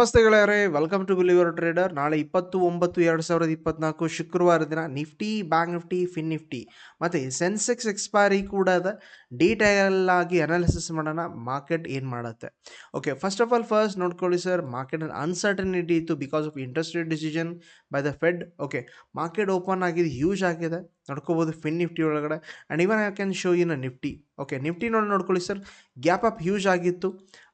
ನಮಸ್ತೆ ಗೆಳೆಯರೇ welcome to believer trader ನಾಳೆ ಇಪ್ಪತ್ತು ಒಂಬತ್ತು ಎರಡು ಸಾವಿರದ ಇಪ್ಪತ್ನಾಲ್ಕು ಶುಕ್ರವಾರ ದಿನ Nifty, bank Nifty, fin Nifty. ಮತ್ತು ಸೆನ್ಸೆಕ್ಸ್ ಎಕ್ಸ್ಪೈರಿ ಕೂಡ ಅದ ಡೀಟೇಲ್ ಆಗಿ ಅನಾಲಿಸಿಸ್ ಮಾಡೋಣ ಮಾರ್ಕೆಟ್ ಏನು ಮಾಡುತ್ತೆ. Okay first of all first ನೋಡ್ಕೊಳ್ಳಿ ಸರ್ ಮಾರ್ಕೆಟ್ ಅನ್ಸರ್ಟನಿಟಿ ಇತ್ತು because of interest rate decision by the Fed okay market open ಆಗಿದೆ ಹ್ಯೂಜ್ ಆಗಿದೆ. ನೋಡ್ಕೋಬೋದು, ಫಿನ್ ನಿಫ್ಟಿ ಒಳಗಡೆ. And even I can show in Nifty okay Nifty ನೋಡಿ ನೋಡ್ಕೊಳ್ಳಿ sir. Gap up huge ಆಗಿತ್ತು.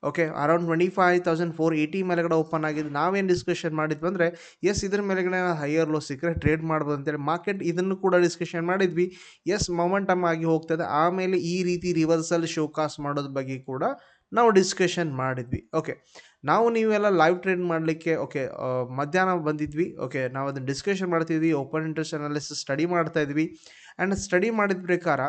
Okay around twenty five thousand four eighty ಮೇಲೆಗಡೆ open ಆಗಿದ್ದು, ನಾವೇನು ಡಿಸ್ಕಷನ್ ಮಾಡಿದ್ವಿ ಅಂದರೆ ಎಸ್ ಇದ್ರ ಮೇಲೆಗಡೆ ಹೈಯರ್ ಲೋ ಸಿಕ್ಕರೆ ಟ್ರೇಡ್ ಮಾಡ್ಬೋದು ಅಂತೇಳಿ ಮಾರ್ಕೆಟ್ ಇದನ್ನು ಕೂಡ ಡಿಸ್ಕಷನ್ ಮಾಡಿದ್ವಿ. ಎಸ್ ಮೊಮೆಂಟಮ್ ಆಗಿ ಹೋಗ್ತದೆ ಆಮೇಲೆ ಈ ರೀತಿ ರಿವರ್ಸಲ್ ಶೋಕಾಸ್ ಮಾಡೋದ್ರ ಬಗ್ಗೆ ಕೂಡ ನಾವು ಡಿಸ್ಕಷನ್ ಮಾಡಿದ್ವಿ. ಓಕೆ ನಾವು ನೀವೆಲ್ಲ ಲೈವ್ ಟ್ರೇಡ್ ಮಾಡಲಿಕ್ಕೆ ಓಕೆ ಮಧ್ಯಾಹ್ನ ಬಂದಿದ್ವಿ ಓಕೆ ನಾವು ಅದನ್ನು ಡಿಸ್ಕಷನ್ ಮಾಡ್ತಿದ್ವಿ ಓಪನ್ ಇಂಟ್ರೆಸ್ಟ್ ಅನಾಲಿಸಿಸ್ ಸ್ಟಡಿ ಮಾಡ್ತಾ ಇದ್ವಿ. ಆ್ಯಂಡ್ ಸ್ಟಡಿ ಮಾಡಿದ ಪ್ರಕಾರ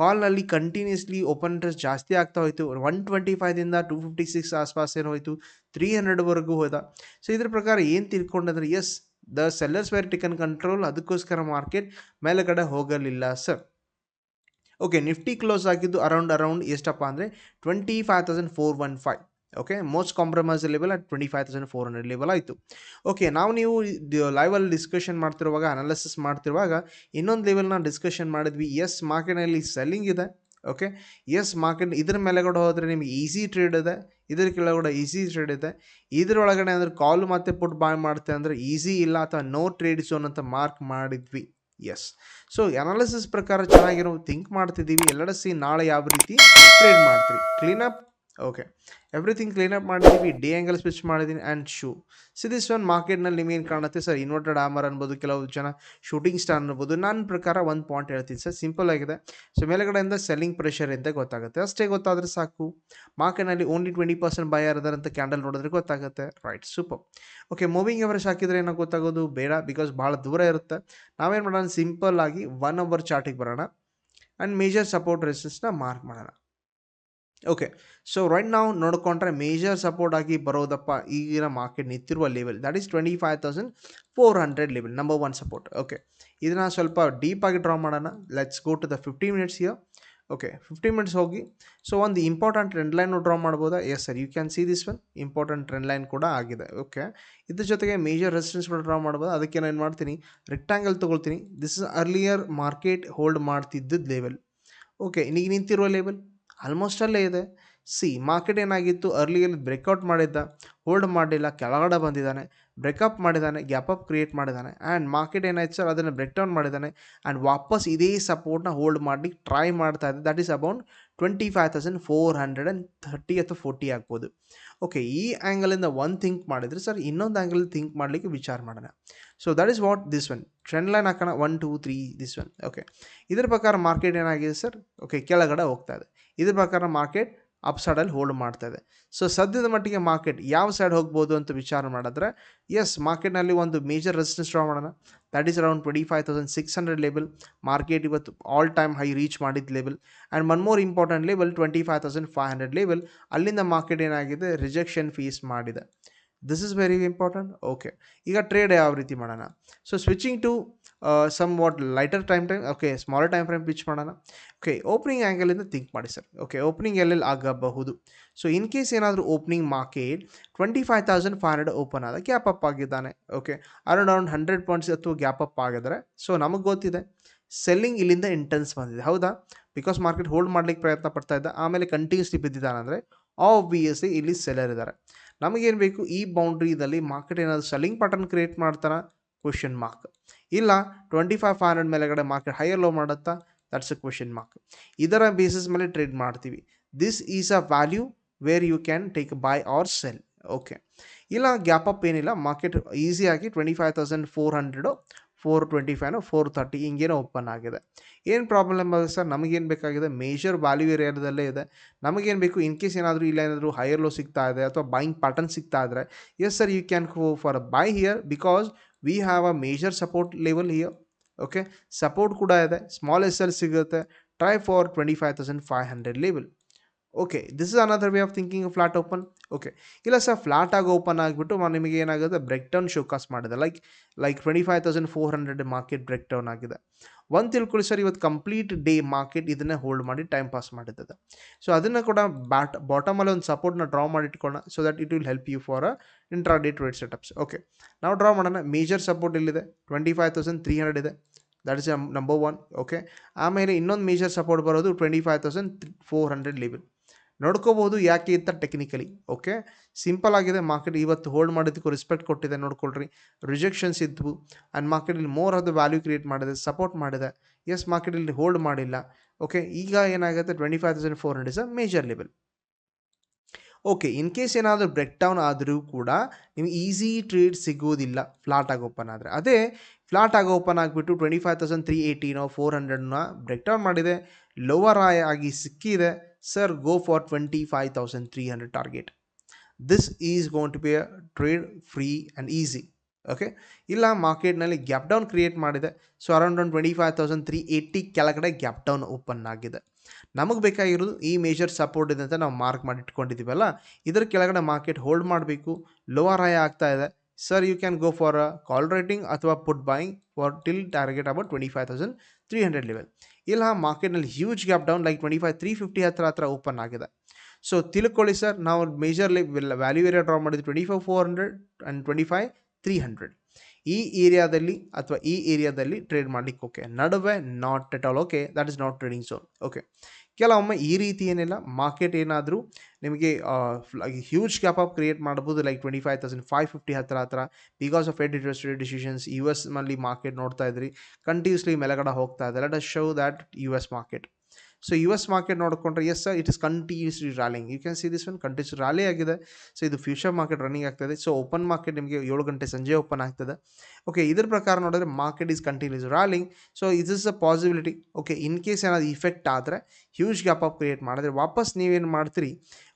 ಕಾಲ್ನಲ್ಲಿ ಕಂಟಿನ್ಯೂಸ್ಲಿ ಓಪನ್ ಇಂಟ್ರೆಸ್ಟ್ ಜಾಸ್ತಿ ಆಗ್ತಾ ಹೋಯಿತು. ಒನ್ ಟ್ವೆಂಟಿ ಫೈವ್ದಿಂದ ಟು ಫಿಫ್ಟಿ ಸಿಕ್ಸ್ ಆಸ್ಪಾಸ್ ಏನು ಹೋಯಿತು. ತ್ರೀ ಹಂಡ್ರೆಡ್ವರೆಗೂ ಹೋದ. ಸೊ ಇದ್ರ ಪ್ರಕಾರ ಏನು ತಿಳ್ಕೊಂಡಂದ್ರೆ yes the sellers were taken control ಅದಕ್ಕೋಸ್ಕರ ಮಾರ್ಕೆಟ್ ಮೇಲೆಗಡೆ ಹೋಗಲಿಲ್ಲ ಸರ್ ಓಕೆ ನಿಫ್ಟಿ ಕ್ಲೋಸ್ ಆಗಿದ್ದು ಅರೌಂಡ್ ಅರೌಂಡ್ ಎಷ್ಟಪ್ಪ ಅಂದರೆ twenty five thousand four one five okay most compromise level at twenty five thousand four hundred level ಆಯಿತು. ಓಕೆ ನಾವು ನೀವು ಲೈವಲ್ಲಿ ಡಿಸ್ಕಷನ್ ಮಾಡ್ತಿರುವಾಗ ಅನಾಲಿಸಿಸ್ ಮಾಡ್ತಿರುವಾಗ, ಇನ್ನೊಂದು ಲೆವೆಲ್ನ ಡಿಸ್ಕಷನ್ ಮಾಡಿದ್ವಿ. ಎಸ್ ಮಾರ್ಕೆಟ್ನಲ್ಲಿ ಸೆಲ್ಲಿಂಗ್ ಇದೆ. ಓಕೆ ಎಸ್ ಮಾರ್ಕೆಟ್ ಇದ್ರ ಮೇಲೆಗಡೆ ಹೋದರೆ ನಿಮಗೆ ಈಸಿ ಟ್ರೇಡ್ ಇದೆ. ಇದ್ರ ಕೆಳಗಡೆ ಈಸಿ ಟ್ರೇಡ್ ಇದೆ. ಇದರೊಳಗಡೆ ಅಂದರೆ ಕಾಲ್ ಮತ್ತೆ ಪುಟ್ ಬಾಯ್ ಮಾಡ್ತೆ ಅಂದರೆ ಈಸಿ ಇಲ್ಲ ಅಥವಾ ನೋ ಟ್ರೇಡ್ ಝೋನ್ ಅಂತ ಮಾರ್ಕ್ ಮಾಡಿದ್ವಿ. ಎಸ್ ಸೊ ಅನಾಲಿಸಿಸ್ ಪ್ರಕಾರ ಚೆನ್ನಾಗಿರೋ ಥಿಂಕ್ ಮಾಡ್ತಿದ್ದೀವಿ. ಎಲ್ಲರ ಸಿ ನಾಳೆ ಯಾವ ರೀತಿ ಟ್ರೇಡ್ ಮಾಡ್ತೀವಿ clean up okay everything cleanup ಮಾಡಿದ್ದೀವಿ ಡಿ ಆ್ಯಂಗಲ್ ಸ್ವಿಚ್ ಮಾಡಿದ್ದೀನಿ and show see this one ಮಾರ್ಕೆಟ್ನಲ್ಲಿ ನಿಮಗೇನು ಕಾಣುತ್ತೆ ಸರ್ ಇನ್ವರ್ಟೆಡ್ ಆಮರ್ ಅನ್ಬೋದು, ಕೆಲವು ಜನ ಶೂಟಿಂಗ್ ಸ್ಟಾರ್ ಅನ್ಬೋದು. ನನ್ನ ಪ್ರಕಾರ ಒಂದು ಪಾಯಿಂಟ್ ಹೇಳ್ತೀನಿ ಸರ್ ಸಿಂಪಲ್ ಆಗಿದೆ. ಸೊ ಮೇಲೆಗಡೆಯಿಂದ ಸೆಲ್ಲಿಂಗ್ ಪ್ರೆಷರ್ ಅಂತ ಗೊತ್ತಾಗುತ್ತೆ? ಅಷ್ಟೇ ಗೊತ್ತಾದರೆ ಸಾಕು. ಮಾರ್ಕೆಟ್ನಲ್ಲಿ ಓನ್ಲಿ ಟ್ವೆಂಟಿ ಪರ್ಸೆಂಟ್ ಬೈ ಅಂತ ಕ್ಯಾಂಡಲ್ ನೋಡಿದ್ರೆ ಗೊತ್ತಾಗುತ್ತೆ. Right super okay moving average ಹಾಕಿದರೆ ಏನೋ ಗೊತ್ತಾಗೋದು? ಬೇಡ ಬಿಕಾಸ್ ಭಾಳ ದೂರ ಇರುತ್ತೆ. ನಾವೇನು ಮಾಡೋಣ? ಸಿಂಪಲ್ ಆಗಿ ಒನ್ ಅವರ್ ಚಾರ್ಟಿಗೆ ಬರೋಣ. ಆ್ಯಂಡ್ ಮೇಜರ್ ಸಪೋರ್ಟ್ ರೆಸಿಸ್ಟನ್ನ ಮಾರ್ಕ್ ಮಾಡೋಣ. ಓಕೆ ಸೊ ರೈಟ್ ನಾವು ನೋಡ್ಕೊಂಡ್ರೆ ಮೇಜರ್ ಸಪೋರ್ಟ್ ಆಗಿ ಬರೋದಪ್ಪ ಈಗಿನ ಮಾರ್ಕೆಟ್ ನಿಂತಿರುವ level that is twenty five thousand four hundred level number one support okay ಇದನ್ನು ಸ್ವಲ್ಪ ಡೀಪಾಗಿ ಡ್ರಾ ಮಾಡೋಣ. Let's go to the fifty minutes year okay fifty minutes ಹೋಗಿ. ಸೊ ಒಂದು ಇಂಪಾರ್ಟೆಂಟ್ ಟ್ರೆಂಡ್ ಲೈನು ಡ್ರಾ ಮಾಡ್ಬೋದಾ? Yes sir you can see this one important trend line ಕೂಡ ಆಗಿದೆ. Okay ಇದ್ರ ಜೊತೆಗೆ ಮೇಜರ್ ಕೂಡ ಡ್ರಾ ಮಾಡ್ಬೋದು? ಅದಕ್ಕೆ ನಾನು ಏನು ಮಾಡ್ತೀನಿ? ರೆಕ್ಟಾಂಗಲ್ ತೊಗೊಳ್ತೀನಿ. This is earlier market hold ಮಾಡ್ತಿದ್ದದ್ದು level okay ಈಗ ನಿಂತಿರುವ ಲೆವೆಲ್ ಆಲ್ಮೋಸ್ಟ್ ಅಲ್ಲೇ ಇದೆ. ಸಿ ಮಾರ್ಕೆಟ್ ಏನಾಗಿತ್ತು? ಅರ್ಲಿಯಲ್ಲಿ ಬ್ರೇಕ್ಔಟ್ ಮಾಡಿದ್ದ. ಹೋಲ್ಡ್ ಮಾಡಿಲ್ಲ ಕೆಳಗಡೆ ಬಂದಿದ್ದಾನೆ. ಬ್ರೇಕಪ್ ಮಾಡಿದ್ದಾನೆ. ಅಪ್ ಕ್ರಿಯೇಟ್ ಮಾಡಿದ್ದಾನೆ. ಆ್ಯಂಡ್ ಮಾರ್ಕೆಟ್ ಏನಾಯ್ತು ಸರ್ ಅದನ್ನು ಬ್ರೇಕ್ ಡೌನ್ ಮಾಡಿದ್ದಾನೆ. ಆ್ಯಂಡ್ ವಾಪಸ್ ಇದೇ ಸಪೋರ್ಟ್ನ ಹೋಲ್ಡ್ ಮಾಡಿ ಟ್ರೈ ಮಾಡ್ತಾ ಇದೆ that is about twenty five thousand four hundred and thirty ಅಥವಾ ಫೋರ್ಟಿ ಆಗ್ಬೋದು. ಓಕೆ ಈ ಆ್ಯಂಗಲಿಂದ ಒಂದು ಥಿಂಕ್ ಮಾಡಿದರೆ ಸರ್ ಇನ್ನೊಂದು ಆ್ಯಂಗಲ್ ಥಿಂಕ್ ಮಾಡಲಿಕ್ಕೆ ವಿಚಾರ ಮಾಡೋಣ. So that is what this one trend line ಹಾಕೋಣ. One two three this one okay ಇದ್ರ ಪ್ರಕಾರ ಮಾರ್ಕೆಟ್ ಏನಾಗಿದೆ ಸರ್ ಓಕೆ ಕೆಳಗಡೆ ಹೋಗ್ತಾ ಇದೆ. ಇದ್ರ ಪ್ರಕಾರ ಮಾರ್ಕೆಟ್ ಅಪ್ ಸೈಡಲ್ಲಿ ಹೋಲ್ಡ್ ಮಾಡ್ತಾ ಇದೆ. ಸೊ ಸದ್ಯದ ಮಟ್ಟಿಗೆ ಮಾರ್ಕೆಟ್ ಯಾವ ಸೈಡ್ ಹೋಗ್ಬೋದು ಅಂತ ವಿಚಾರ ಮಾಡಿದ್ರೆ ಎಸ್ ಮಾರ್ಕೆಟ್ನಲ್ಲಿ ಒಂದು ಮೇಜರ್ ರೆಸಿಸ್ಟೆನ್ಸ್ ಡ್ರಾ ಮಾಡೋಣ. That is around twenty five thousand six hundred level market ಇವತ್ತು ಆಲ್ ಟೈಮ್ ಹೈ ರೀಚ್ ಮಾಡಿದ level and one more important level twenty five thousand five hundred level ಅಲ್ಲಿಂದ ಮಾರ್ಕೆಟ್ ಏನಾಗಿದೆ? Rejection face ಮಾಡಿದೆ. This is very important okay ಈಗ trade ಯಾವ ರೀತಿ ಮಾಡೋಣ? So switching to somewhat lighter time time okay smaller time frame pitch ಮಾಡೋಣ. Okay opening ಆ್ಯಂಗಲಿಂದ think ಮಾಡಿ ಸರ್ ಓಕೆ ಓಪನಿಂಗ್ ಎಲ್ಲೆಲ್ಲಿ ಆಗಬಹುದು. ಸೊ ಇನ್ ಕೇಸ್ ಏನಾದರೂ opening market twenty five thousand five hundred open ಆದ ಗ್ಯಾಪ್ ಅಪ್ ಆಗಿದ್ದಾನೆ. Okay around around hundred points ಅಥವಾ gap up ಆಗಿದ್ರೆ ಸೊ ನಮಗೆ ಗೊತ್ತಿದೆ. ಸೆಲ್ಲಿಂಗ್ ಇಲ್ಲಿಂದ ಇಂಟೆನ್ಸ್ ಬಂದಿದೆ. ಹೌದಾ? ಬಿಕಾಸ್ ಮಾರ್ಕೆಟ್ ಹೋಲ್ಡ್ ಮಾಡ್ಲಿಕ್ಕೆ ಪ್ರಯತ್ನ ಪಡ್ತಾ ಇದ್ದ. ಆಮೇಲೆ ಕಂಟಿನ್ಯೂಸ್ಲಿ ಬಿದ್ದಿದ್ದಾನೆ ಅಂದರೆ ಆಬ್ವಿಯಸ್ಲಿ ಇಲ್ಲಿ ಸೆಲ್ಲರ್ ಇದ್ದಾರೆ ನಮಗೇನು ಬೇಕು? ಈ ಬೌಂಡ್ರಿದಲ್ಲಿ ಮಾರ್ಕೆಟ್ ಏನಾದರೂ ಸೆಲ್ಲಿಂಗ್ ಪ್ಯಾಟರ್ನ್ ಕ್ರಿಯೇಟ್ ಮಾಡ್ತಾರಾ? ಕ್ವಶನ್ ಮಾರ್ಕ್ ಇಲ್ಲ ಟ್ವೆಂಟಿ ಫೈವ್ ಫೈವ್ ಹಂಡ್ರೆಡ್ ಮೇಲೆಗಡೆ ಮಾರ್ಕೆಟ್ ಹೈಯರ್ ಲೋ ಮಾಡುತ್ತಾ? ದಟ್ಸ್ ಅ ಕ್ವಶನ್ ಮಾರ್ಕ್ ಇದರ ಬೇಸಿಸ್ ಮೇಲೆ ಟ್ರೇಡ್ ಮಾಡ್ತೀವಿ. This is a value where you can take buy or sell okay ಇಲ್ಲ gap up ಏನಿಲ್ಲ. Market ಈಸಿಯಾಗಿ twenty five thousand four hundred four twenty ಫೈವ್ನು four thirty ಹಿಂಗೇನೋ open ಆಗಿದೆ. ಏನು problem ಆಗಿದೆ ಸರ್ ನಮಗೇನು ಬೇಕಾಗಿದೆ? ಮೇಜರ್ ವ್ಯಾಲ್ಯೂ ಏರಿಯಾದಲ್ಲೇ ಇದೆ. ನಮಗೇನು ಬೇಕು? ಇನ್ ಕೇಸ್ ಏನಾದರೂ ಇಲ್ಲ, ಏನಾದರೂ ಹೈಯರ್ ಲೋ ಸಿಗ್ತಾ ಇದೆ ಅಥವಾ ಬೈಯಿಂಗ್ ಪ್ಯಾಟರ್ನ್ ಸಿಗ್ತಾ ಇದ್ದರೆ yes sir you can go for buy here because we have a major support level here okay support ಕೂಡ ಇದೆ. ಸ್ಮಾಲ್ ಎಸ್ ಎಲ್ ಸಿಗುತ್ತೆ. Try for twenty five thousand five hundred level okay this is another way of thinking flat open okay ಇಲ್ಲ sir flat ಆಗಿ open ಆಗಿಬಿಟ್ಟು ನಿಮಗೆ ಏನಾಗುತ್ತೆ? Break down showcase ಮಾಡಿದೆ. Like like twenty five thousand four hundred market break down ಆಗಿದೆ. ಒಂದು ತಿಳ್ಕೊಳ್ಳಿ sir ಇವತ್ತು ಕಂಪ್ಲೀಟ್ ಡೇ ಮಾರ್ಕೆಟ್ ಇದನ್ನೇ ಹೋಲ್ಡ್ ಮಾಡಿ ಟೈಮ್ ಪಾಸ್ ಮಾಡಿದ್ದದ. ಸೊ ಅದನ್ನು ಕೂಡ ಬ್ಯಾಟ್ ಬಾಟಮಲ್ಲಿ ಒಂದು ಸಪೋರ್ಟ್ನ ಡ್ರಾ ಮಾಡಿ ಇಟ್ಕೊಳ್ಳೋಣ so that it will help you for a intraday trade setups okay ನಾವು ಡ್ರಾ ಮಾಡೋಣ. ಮೇಜರ್ ಸಪೋರ್ಟ್ ಇಲ್ಲಿದೆ twenty five thousand three hundred ಇದೆ that is number one okay ಆಮೇಲೆ ಇನ್ನೊಂದು ಮೇಜರ್ ಸಪೋರ್ಟ್ ಬರೋದು twenty five thousand four hundred level ನೋಡ್ಕೋಬೋದು ಯಾಕೆ ಅಂತ ಟೆಕ್ನಿಕಲಿ ಓಕೆ ಸಿಂಪಲ್ ಆಗಿದೆ ಮಾರ್ಕೆಟ್ ಇವತ್ತು ಹೋಲ್ಡ್ ಮಾಡಿದ್ದಕ್ಕೂ ರೆಸ್ಪೆಕ್ಟ್ ಕೊಟ್ಟಿದೆ, ನೋಡ್ಕೊಳ್ರಿ. ರಿಜೆಕ್ಷನ್ಸ್ ಇದ್ವು ಆ್ಯಂಡ್ ಮಾರ್ಕೆಟಲ್ಲಿ more of the value create ಮಾಡಿದೆ ಸಪೋರ್ಟ್ ಮಾಡಿದೆ. ಎಸ್ ಮಾರ್ಕೆಟ್ ಇಲ್ಲಿ ಹೋಲ್ಡ್ ಮಾಡಿಲ್ಲ ಓಕೆ ಈಗ ಏನಾಗುತ್ತೆ twenty five thousand four hundred is a major level okay in case ಏನಾದರೂ ಬ್ರೇಕ್ ಡೌನ್ ಆದರೂ ಕೂಡ ನಿಮ್ಗೆ ಈಸಿ ಟ್ರೇಡ್ ಸಿಗೋದಿಲ್ಲ ಫ್ಲಾಟ್ ಆಗಿ ಓಪನ್ ಆದರೆ. ಅದೇ ಫ್ಲಾಟ್ ಆಗಿ ಓಪನ್ ಆಗಿಬಿಟ್ಟು ಟ್ವೆಂಟಿ ಫೈವ್ ತೌಸಂಡ್ ತ್ರೀ ಏಯ್ಟಿನೋ ಫೋರ್ ಹಂಡ್ರೆಡ್ನ ಬ್ರೇಕ್ ಡೌನ್ ಮಾಡಿದೆ ಲೋವರ್ ಆಗಿ ಸಿಕ್ಕಿದೆ five thousand three hundred target this is gonna be a trade free and easy okay ಇಲ್ಲ ಮಾರ್ಕೆಟ್ನಲ್ಲಿ ಗ್ಯಾಪ್ ಡೌನ್ ಕ್ರಿಯೇಟ್ ಮಾಡಿದೆ. ಸೊ ಅರೌಂಡ್ ಒಂದು twenty five thousand three eighty ಕೆಳಗಡೆ ಗ್ಯಾಪ್ ಡೌನ್ ಓಪನ್ ಆಗಿದೆ. ನಮಗೆ ಬೇಕಾಗಿರೋದು ಈ ಮೇಜರ್ ಸಪೋರ್ಟ್ ಇದೆ ಅಂತ ನಾವು ಮಾರ್ಕ್ ಮಾಡಿ ಇಟ್ಕೊಂಡಿದ್ದೀವಲ್ಲ ಇದರ ಕೆಳಗಡೆ ಮಾರ್ಕೆಟ್ ಹೋಲ್ಡ್ ಮಾಡಬೇಕು. ಲೋವರ್ ಹೈ ಆಗ್ತಾ ಇದೆ. Sir you can go for call writing ಅಥವಾ put buying for till target about twenty five thousand three hundred level ಇಲ್ಲ, ಮಾರ್ಕೆಟ್ನಲ್ಲಿ huge gap down like twenty five three fifty ಹತ್ರ ಹತ್ರ open ಆಗಿದೆ. So ತಿಳ್ಕೊಳ್ಳಿ sir ನಾವು ಮೇಜರ್ಲಿ ವ್ಯಾಲ್ಯೂ ಏರಿಯಾ ಡ್ರಾ ಮಾಡಿದ್ವಿ twenty five four hundred and twenty five three hundred ಈ ಏರಿಯಾದಲ್ಲಿ ಅಥವಾ ಈ ಏರಿಯಾದಲ್ಲಿ ಟ್ರೇಡ್ ಮಾಡ್ಲಿಕ್ಕೆ ಓಕೆ ನಡುವೆ not at all okay that is not trading zone okay ಕೆಲವೊಮ್ಮೆ ಈ ರೀತಿ ಏನಿಲ್ಲ ಮಾರ್ಕೆಟ್ ಏನಾದರೂ ನಿಮಗೆ ಹ್ಯೂಜ್ ಗ್ಯಾಪ್ ಅಪ್ ಕ್ರಿಯೇಟ್ ಮಾಡ್ಬೋದು like twenty five thousand five fifty ಹತ್ರ ಹತ್ರ. Because of Fed interest rate decisions U S market ನೋಡ್ತಾ ಇದ್ರಿ ಕಂಟಿನ್ಯೂಸ್ಲಿ ಮೇಲಗಡೆ ಹೋಗ್ತಾ ಇದೆ. Let us show that U S market so U S market ನೋಡಿಕೊಂಡ್ರೆ yes it is continuously rallying you can see this one continuous rally ಆಗಿದೆ. So ಇದು future market running ಆಗ್ತದೆ. So open market ನಿಮಗೆ ಏಳು ಗಂಟೆ ಸಂಜೆ ಓಪನ್ ಆಗ್ತದೆ. Okay ಇದ್ರ ಪ್ರಕಾರ ನೋಡಿದ್ರೆ market is continuous rallying so is is a possibility okay in case ಏನಾದ್ರು ಇಫೆಕ್ಟ್ ಆದರೆ ಹ್ಯೂಜ್ ಗ್ಯಾಪ್ ಅಪ್ ಕ್ರಿಯೇಟ್ ಮಾಡಿದ್ರೆ, ವಾಪಸ್ ನೀವೇನು ಮಾಡ್ತೀರಿ?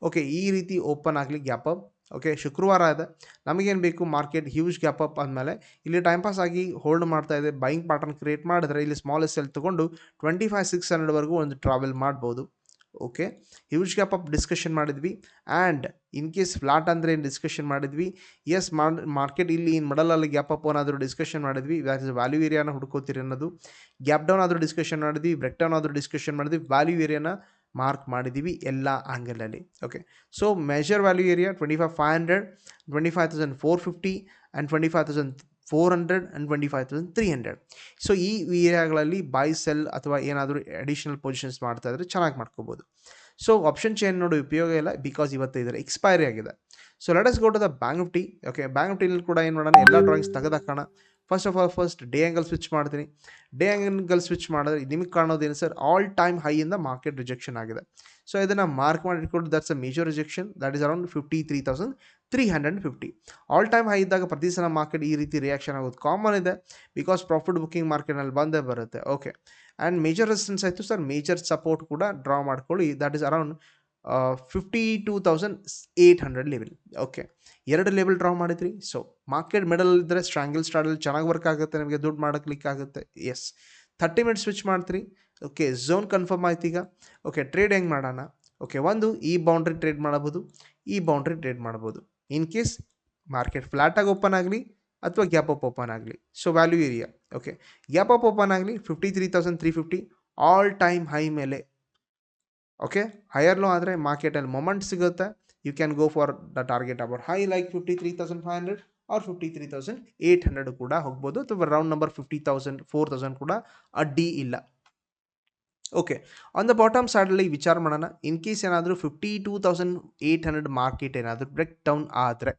ಓಕೆ ಈ ರೀತಿ ಓಪನ್ ಆಗಲಿ ಗ್ಯಾಪ್ ಅಪ್ ಓಕೆ ಶುಕ್ರವಾರ ಇದೆ. ನಮಗೇನು ಬೇಕು? ಮಾರ್ಕೆಟ್ ಹ್ಯೂಜ್ ಗ್ಯಾಪ್ ಅಪ್ ಆದಮೇಲೆ ಇಲ್ಲಿ ಟೈಮ್ ಪಾಸ್ ಆಗಿ ಹೋಲ್ಡ್ ಮಾಡ್ತಾ ಇದೆ. ಬೈಯಿಂಗ್ ಪ್ಯಾಟರ್ನ್ ಕ್ರಿಯೇಟ್ ಮಾಡಿದ್ರೆ ಇಲ್ಲಿ ಸ್ಮಾಲೆಸ್ಟ್ ಸೆಲ್ ತೊಗೊಂಡು ಟ್ವೆಂಟಿ ಫೈವ್ ಸಿಕ್ಸ್ ಹಂಡ್ರೆಡ್ವರೆಗೂ ಒಂದು ಟ್ರಾವೆಲ್ ಮಾಡ್ಬೋದು. Okay huge gap up discussion ಮಾಡಿದ್ವಿ. ಆ್ಯಂಡ್ ಇನ್ ಕೇಸ್ ಫ್ಲಾಟ್ ಅಂದರೆ ಏನು ಡಿಸ್ಕಷನ್ ಮಾಡಿದ್ವಿ? ಎಸ್ ಮಾರ್ಕೆಟ್ ಇಲ್ಲಿ ಇನ್ ಮಡಲಲ್ಲಿ ಗ್ಯಾಪ್ ಅಪ್ ಏನಾದರೂ ಡಿಸ್ಕಷನ್ ಮಾಡಿದ್ವಿ. ಇಸ್ ವ್ಯಾಲ್ಯೂ ಏರಿಯಾನ ಹುಡ್ಕೋತೀರಿ ಅನ್ನೋದು. ಗ್ಯಾಪ್ ಡೌನ್ ಆದರೂ ಡಿಸ್ಕಷನ್ ಮಾಡಿದ್ವಿ. ಬ್ರೆಕ್ ಡೌನ್ ಆದರೂ ಡಿಸ್ಕಷನ್ ಮಾಡಿದ್ವಿ. ವ್ಯಾಲ್ಯೂ ಏರಿಯಾನ ಮಾರ್ಕ್ ಮಾಡಿದ್ದೀವಿ ಎಲ್ಲ ಆ್ಯಂಗಲಲ್ಲಿ okay so major value area twenty five five hundred twenty five thousand four fifty and twenty five thousand four hundred and twenty five thousand three hundred so ಈ ಏರಿಯಾಗಳಲ್ಲಿ by cell ಅಥವಾ ಏನಾದರೂ additional positions ಮಾಡ್ತಾ ಇದ್ರೆ ಚೆನ್ನಾಗಿ ಮಾಡ್ಕೋಬೋದು. So option change ನೋಡಿ ಉಪಯೋಗ ಇಲ್ಲ ಬಿಕಾಸ್ ಇವತ್ತು ಇದರ ಎಕ್ಸ್ಪೈರಿ ಆಗಿದೆ. So let us go to the bank Nifty okay bank of ಟೀನಲ್ಲಿ ಕೂಡ ಏನು ಮಾಡೋಣ? ಎಲ್ಲ drawings ತೆಗೆದಾಕೋಣ. First of all first day angle switch ಮಾಡ್ತೀನಿ. ಡೇ ಆ್ಯಂಗಲ್ ಸ್ವಿಚ್ ಮಾಡಿದ್ರೆ ನಿಮಗೆ ಕಾಣೋದೇನು ಸರ್ ಆಲ್ ಟೈಮ್ ಹೈಯಿಂದ ಮಾರ್ಕೆಟ್ ರಿಜೆಕ್ಷನ್ ಆಗಿದೆ. ಸೊ ಇದನ್ನು ಮಾರ್ಕ್ ಮಾಡಿಟ್ಕೊಂಡು that's a major rejection that is around fifty three thousand three hundred fifty all time high ಇದ್ದಾಗ ಪ್ರತಿ ಸಲ ಮಾರ್ಕೆಟ್ ಈ ರೀತಿ ರಿಯಾಕ್ಷನ್ ಆಗೋದು ಕಾಮನ್ ಇದೆ. ಬಿಕಾಸ್ ಪ್ರಾಫಿಟ್ ಬುಕ್ಕಿಂಗ್ ಮಾರ್ಕೆಟ್ನಲ್ಲಿ ಬಂದೇ ಬರುತ್ತೆ. ಓಕೆ ಆ್ಯಂಡ್ ಮೇಜರ್ ರೆಸಿಸ್ಟೆನ್ಸ್ ಆಯಿತು ಸರ್ ಮೇಜರ್ ಸಪೋರ್ಟ್ ಕೂಡ ಡ್ರಾ ಮಾಡ್ಕೊಳ್ಳಿ. That is around fifty two thousand eight hundred level okay ಎರಡು ಲೆವೆಲ್ ಡ್ರಾ ಮಾಡಿದ್ರಿ. ಸೊ ಮಾರ್ಕೆಟ್ ಮೆಡಲ್ ಇದ್ದರೆ ಸ್ಟ್ರಾಂಗಲ್ ಸ್ಟ್ರಾಡಲ್ ಚೆನ್ನಾಗಿ ವರ್ಕ್ ಆಗುತ್ತೆ, ನಿಮಗೆ ದುಡ್ಡು ಮಾಡೋಕ್ಲಿಕ್ಕೆ ಆಗುತ್ತೆ. ಎಸ್ ಥರ್ಟಿ ಮಿನಿಟ್ಸ್ ಸ್ವಿಚ್ ಮಾಡ್ತೀರಿ. ಓಕೆ ಝೋನ್ ಕನ್ಫರ್ಮ್ ಆಯ್ತು ಈಗ. ಓಕೆ ಟ್ರೇಡ್ ಹೆಂಗೆ ಮಾಡೋಣ? ಓಕೆ ಒಂದು, ಈ ಬೌಂಡ್ರಿ ಟ್ರೇಡ್ ಮಾಡ್ಬೋದು, ಈ ಬೌಂಡ್ರಿ ಟ್ರೇಡ್ ಮಾಡ್ಬೋದು. ಇನ್ ಕೇಸ್ ಮಾರ್ಕೆಟ್ ಫ್ಲಾಟಾಗಿ ಓಪನ್ ಆಗಲಿ ಅಥವಾ ಗ್ಯಾಪ್ ಅಪ್ ಓಪನ್ ಆಗಲಿ. So value area okay gap up open ಆಗಲಿ fifty three thousand three fifty all time high ಮೇಲೆ ಓಕೆ ಹೈಯರ್ ಲೋ ಆದರೆ ಮಾರ್ಕೆಟಲ್ಲಿ ಮೊಮೆಂಟ್ ಸಿಗುತ್ತೆ. You can go for the target about high like fifty three thousand five hundred or fifty three thousand eight hundred ಕೂಡ ಹೋಗ್ಬೋದು. ಅಥವಾ round number fifty thousand four thousand ಕೂಡ ಅಡ್ಡಿ ಇಲ್ಲ. ಓಕೆ ಆನ್ ದ ಬಾಟಮ್ ಸೈಡಲ್ಲಿ ವಿಚಾರ ಮಾಡೋಣ. ಇನ್ ಕೇಸ್ ಏನಾದರೂ fifty two thousand eight hundred market ಏನಾದರೂ ಬ್ರೇಕ್ ಡೌನ್ ಆದರೆ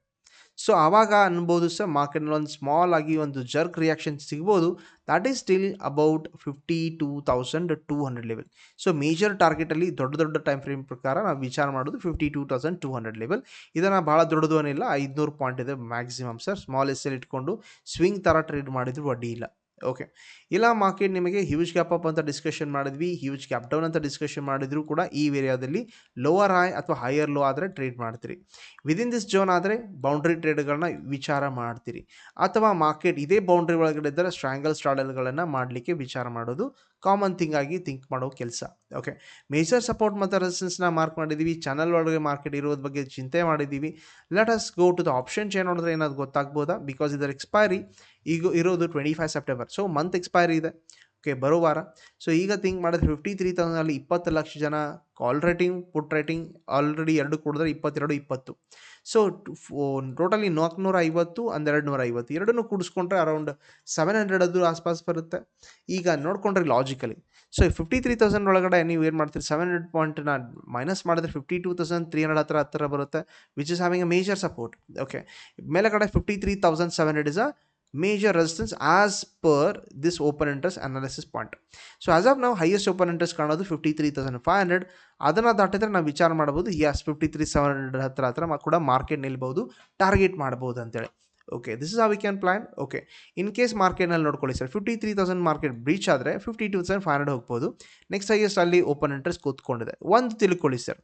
ಸೊ ಆವಾಗ ಅನ್ಬೋದು ಸರ್, ಮಾರ್ಕೆಟ್ನಲ್ಲಿ ಒಂದು ಸ್ಮಾಲ್ ಆಗಿ ಒಂದು ಜರ್ಕ್ ರಿಯಾಕ್ಷನ್ ಸಿಗ್ಬೋದು. That is still about fifty two thousand two hundred level so major ಟಾರ್ಗೆಟಲ್ಲಿ ದೊಡ್ಡ ದೊಡ್ಡ ಟೈಮ್ ಫ್ರೇಮ್ ಪ್ರಕಾರ ನಾವು ವಿಚಾರ ಮಾಡೋದು fifty two thousand two hundred level ಇದನ್ನು ಭಾಳ ದೊಡ್ಡದು ಏನಿಲ್ಲ, ಐದುನೂರು ಪಾಯಿಂಟ್ ಇದೆ maximum sir small S L ಇಟ್ಕೊಂಡು ಸ್ವಿಂಗ್ ಥರ ಟ್ರೇಡ್ ಮಾಡಿದರೂ ಅಡ್ಡಿ ಇಲ್ಲ. ಓಕೆ ಇಲ್ಲ ಮಾರ್ಕೆಟ್ ನಿಮಗೆ ಹ್ಯೂಜ್ ಗ್ಯಾಪ್ ಅಪ್ ಅಂತ ಡಿಸ್ಕಷನ್ ಮಾಡಿದ್ವಿ. ಹ್ಯೂಜ್ ಗ್ಯಾಪ್ ಡೌನ್ ಅಂತ ಡಿಸ್ಕಷನ್ ಮಾಡಿದ್ರು ಕೂಡ ಈ ಏರಿಯಾದಲ್ಲಿ ಲೋವರ್ ಹೈ ಅಥವಾ ಹೈಯರ್ ಲೋ ಆದರೆ ಟ್ರೇಡ್ ಮಾಡ್ತೀರಿ. ವಿದಿನ್ ದಿಸ್ ಜೋನ್ ಆದರೆ ಬೌಂಡ್ರಿ ಟ್ರೇಡ್ಗಳನ್ನ ವಿಚಾರ ಮಾಡ್ತೀರಿ. ಅಥವಾ ಮಾರ್ಕೆಟ್ ಇದೇ ಬೌಂಡ್ರಿ ಒಳಗಡೆ ಇದ್ದರೆ ಸ್ಟ್ರಾಂಗಲ್ ಸ್ಟ್ರಾಡಲ್ಗಳನ್ನು ಮಾಡಲಿಕ್ಕೆ ವಿಚಾರ ಮಾಡೋದು ಕಾಮನ್ ಥಿಂಗ್ ಆಗಿ ಥಿಂಕ್ ಮಾಡೋ ಕೆಲಸ. ಓಕೆ ಮೇಜರ್ ಸಪೋರ್ಟ್ ಮತ್ತು ರೆಸಿಸ್ಟೆನ್ಸ್ನ ಮಾರ್ಕ್ ಮಾಡಿದ್ದೀವಿ ಚಾನಲ್ ಒಳಗೆ ಮಾರ್ಕೆಟ್ ಇರೋದ್ರ ಬಗ್ಗೆ ಚಿಂತೆ ಮಾಡಿದ್ದೀವಿ let us go to the option chain ನೋಡಿದ್ರೆ ಏನಾದ್ರು ಗೊತ್ತಾಗ್ಬೋದಾ? ಬಿಕಾಸ್ ಇದರ ಎಕ್ಸ್ಪೈರಿ ಈಗ ಇರೋದು twenty five September so month expire ಇದೆ. ಓಕೆ ಬರೋ ವಾರ. ಸೊ ಈಗ ಥಿಂಕ್ ಮಾಡಿದ್ರೆ ಫಿಫ್ಟಿ ತ್ರೀ ತೌಸಂಡಲ್ಲಿ ಇಪ್ಪತ್ತು ಲಕ್ಷ ಜನ call writing put writing already ಎರಡು ಕೊಡಿದ್ರೆ ಇಪ್ಪತ್ತೆರಡು, ಇಪ್ಪತ್ತು. ಸೊ ಟೋಟಲಿ ನಾಲ್ಕುನೂರ ಐವತ್ತು ಒಂದೆರಡು ನೂರ ಐವತ್ತು ಎರಡನ್ನೂ ಕೂಡಿಸ್ಕೊಂಡ್ರೆ ಅರೌಂಡ್ ಸೆವೆನ್ ಹಂಡ್ರೆಡ್ ಅದು ಆಸ್ಪಾಸ್ ಬರುತ್ತೆ. ಈಗ ನೋಡ್ಕೊಂಡ್ರೆ logically so fifty three thousand ಒಳಗಡೆ ನೀವು ಏನು ಮಾಡ್ತೀರಿ? ಸೆವೆನ್ ಹಂಡ್ರೆಡ್ ಪಾಯಿಂಟ್ನ ಮೈನಸ್ ಮಾಡಿದ್ರೆ fifty two thousand three hundred ಹತ್ರ ಹತ್ತಿರ ಬರುತ್ತೆ which is having a major support okay ಮೇಲೆ ಕಡೆ fifty three thousand seven hundred is a major resistance as per this open interest analysis point. So as of ನಾವು highest open interest ಕಾಣೋದು fifty three thousand five hundred ಅದನ್ನು ದಾಟಿದ್ರೆ ನಾವು ವಿಚಾರ ಮಾಡ್ಬೋದು yes fifty three seven hundred ಹತ್ರ ಹತ್ರ ಕೂಡ ಮಾರ್ಕೆಟ್ ನಿಲ್ಬೋದು ಟಾರ್ಗೆಟ್ ಮಾಡ್ಬೋದು ಅಂತೇಳಿ. Okay this is a we can plan okay in case ಮಾರ್ಕೆಟ್ನಲ್ಲಿ ನೋಡ್ಕೊಳ್ಳಿ sir fifty three thousand market breach ಆದರೆ fifty two thousand five hundred ಹೋಗ್ಬೋದು. ನೆಕ್ಸ್ಟ್ ಹೈಯೆಸ್ಟ್ ಅಲ್ಲಿ ಓಪನ್ ಇಂಟ್ರೆಸ್ಟ್ ಕೂತ್ಕೊಂಡಿದೆ. ಒಂದು ತಿಳ್ಕೊಳ್ಳಿ ಸರ್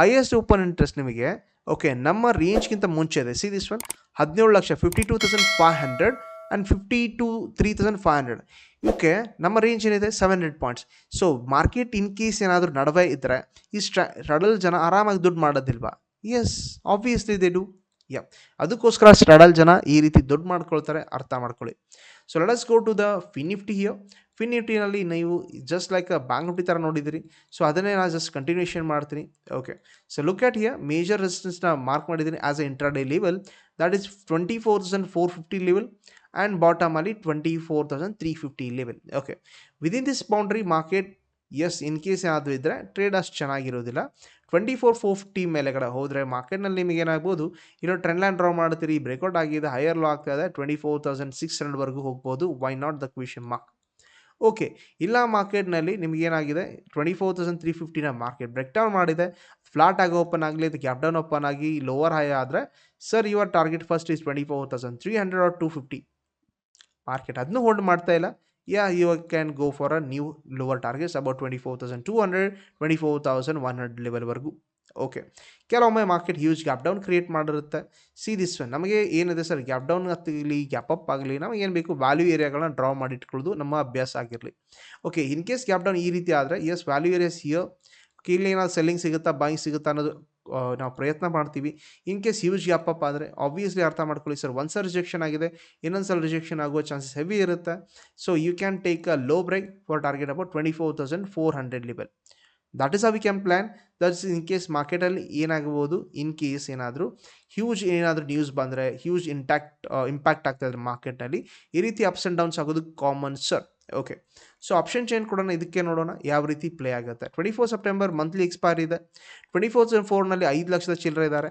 ಹೈಯೆಸ್ಟ್ ಓಪನ್ ಇಂಟ್ರೆಸ್ಟ್ ನಿಮಗೆ ಓಕೆ ನಮ್ಮ ರೇಂಜ್ಗಿಂತ ಮುಂಚೆ ಇದೆ. ಸಿ ದಿಸ್ ಒನ್ ಹದಿನೇಳು lakh fifty two thousand five hundred and fifty two three thousand five hundred ಇವಕ್ಕೆ ನಮ್ಮ ರೇಂಜ್ ಏನಿದೆ? Seven hundred points so market in case ಏನಾದರೂ ನಡುವೆ ಇದ್ದರೆ ಈ ಸ್ಟ್ರ ಸ್ಟ್ರಡಲ್ ಜನ ಆರಾಮಾಗಿ ದುಡ್ಡು ಮಾಡೋದಿಲ್ವಾ? Yes obviously they do yeah ಅದಕ್ಕೋಸ್ಕರ ಸ್ಟ್ರಡಲ್ ಜನ ಈ ರೀತಿ ದುಡ್ಡು ಮಾಡ್ಕೊಳ್ತಾರೆ, ಅರ್ಥ ಮಾಡ್ಕೊಳ್ಳಿ. So let's go to the FinNifty here ಫಿನಿಫ್ಟಿನಲ್ಲಿ ನೀವು ಜಸ್ಟ್ ಲೈಕ್ ಬ್ಯಾಂಕ್ ನಿಫ್ಟಿ ಥರ ನೋಡಿದಿರಿ. ಸೊ ಅದನ್ನೇ ನಾನು ಜಸ್ಟ್ ಕಂಟಿನ್ಯೂಷನ್ ಮಾಡ್ತೀನಿ. Okay so look at here major ರೆಸಿಸ್ಟೆನ್ಸ್ನ mark ಮಾಡಿದ್ದೀನಿ as a intraday level that is twenty four thousand four fifty level and bottom ಅಲ್ಲಿ twenty four thousand three fifty level okay within this boundary market yes in case ಏನಾದರೂ ಇದ್ದರೆ trade ಅಷ್ಟು ಚೆನ್ನಾಗಿರೋದಿಲ್ಲ. Twenty four four fifty ಮೇಲೆಗಡೆ ಹೋದರೆ ಮಾರ್ಕೆಟ್ನಲ್ಲಿ ನಿಮಗೆ ಏನಾಗ್ಬೋದು? ಇರೋ ಟ್ರೆಂಡ್ ಲೈನ್ ಡ್ರಾ ಮಾಡ್ತೀರಿ ಬ್ರೇಕ್ಔಟ್ ಆಗಿದೆ ಹೈಯರ್ ಲೋ ಆಗ್ತಾ ಇದೆ ಟ್ವೆಂಟಿ ಫೋರ್ ತೌಸಂಡ್ ಸಿಕ್ಸ್ ಹಂಡ್ರೆಡ್ವರೆಗೂ ಹೋಗ್ಬೋದು. Why not the question mark okay ಇಲ್ಲ ಮಾರ್ಕೆಟ್ನಲ್ಲಿ ನಿಮಗೇನಾಗಿದೆ ಟ್ವೆಂಟಿ ಫೋರ್ ತೌಸಂಡ್ ತ್ರೀ ಫಿಫ್ಟಿನ ಮಾರ್ಕೆಟ್ ಬ್ರೇಕ್ ಡೌನ್ ಮಾಡಿದೆ. ಫ್ಲಾಟ್ ಆಗಿ ಓಪನ್ ಆಗಲಿ ಅದು ಗ್ಯಾಪ್ ಡೌನ್ ಓಪನ್ ಆಗಿ ಲೋವರ್ ಹೈ ಆದರೆ sir your target first is twenty four thousand three hundred or two fifty market ಅದನ್ನು ಹೋಲ್ಡ್ ಮಾಡ್ತಾ ಇಲ್ಲ. Yeah you can go for a new lower targets about twenty four thousand two hundred, twenty four thousand one hundred ಲೆವೆಲ್ವರೆಗೂ. Okay. ಕೆಲವೊಮ್ಮೆ market huge gap down create ಮಾಡಿರುತ್ತೆ. See this one. ನಮಗೆ ಏನಿದೆ sir, gap down ಆಗಲಿ gap up ಆಗಲಿ, ನಮಗೆ ಏನು ಬೇಕು, value ಏರಿಯಾಗಳನ್ನ draw ಮಾಡಿ ಇಟ್ಕೊಳ್ಳೋದು ನಮ್ಮ ಅಭ್ಯಾಸ ಆಗಿರಲಿ. Okay, in case gap down ಈ ರೀತಿ ಆದರೆ ಎಸ್ ವ್ಯಾಲ್ಯೂ ಏರಿಯಾಸ್ ಹಿಯರ್. ಇಲ್ಲಿ ಏನಾದ್ರು ಸೆಲ್ಲಿಂಗ್ ಸಿಗುತ್ತಾ, ಬಾಯಿಂಗ್ ಸಿಗುತ್ತಾ ಅನ್ನೋದು ನಾವು ಪ್ರಯತ್ನ ಮಾಡ್ತೀವಿ. In case huge gap up ಆದರೆ ಆಬ್ವಿಯಸ್ಲಿ ಅರ್ಥ ಮಾಡ್ಕೊಳ್ಳಿ ಸರ್ ಒಂದು ಸಲ ರಿಜೆಕ್ಷನ್ ಆಗಿದೆ, ಇನ್ನೊಂದು ಸಲ ರಿಜೆಕ್ಷನ್ ಆಗುವ ಚಾನ್ಸಸ್ ಹೆವಿ ಇರುತ್ತೆ. So you can take a low break for target about twenty four thousand four hundred level that is a we can plan that's in case ಮಾರ್ಕೆಟಲ್ಲಿ ಏನಾಗ್ಬೋದು ಇನ್ ಕೇಸ್ ಏನಾದರೂ huge ಏನಾದರೂ news ಬಂದರೆ huge intact impact ಆಗ್ತಾ ಇದ್ರೆ ಮಾರ್ಕೆಟಲ್ಲಿ ಈ ರೀತಿ ಅಪ್ಸ್ ಆ್ಯಂಡ್ ಡೌನ್ಸ್ ಆಗೋದು common sir okay so option change ಕೊಡೋಣ ಇದಕ್ಕೆ ನೋಡೋಣ ಯಾವ ರೀತಿ ಪ್ಲೇ ಆಗುತ್ತೆ. Twenty four September monthly expire ಇದೆ ಟ್ವೆಂಟಿ ಫೋರ್ ಫೋರ್ನಲ್ಲಿ ಐದು ಲಕ್ಷದ ಚಿಲ್ಲರೆ ಇದ್ದಾರೆ.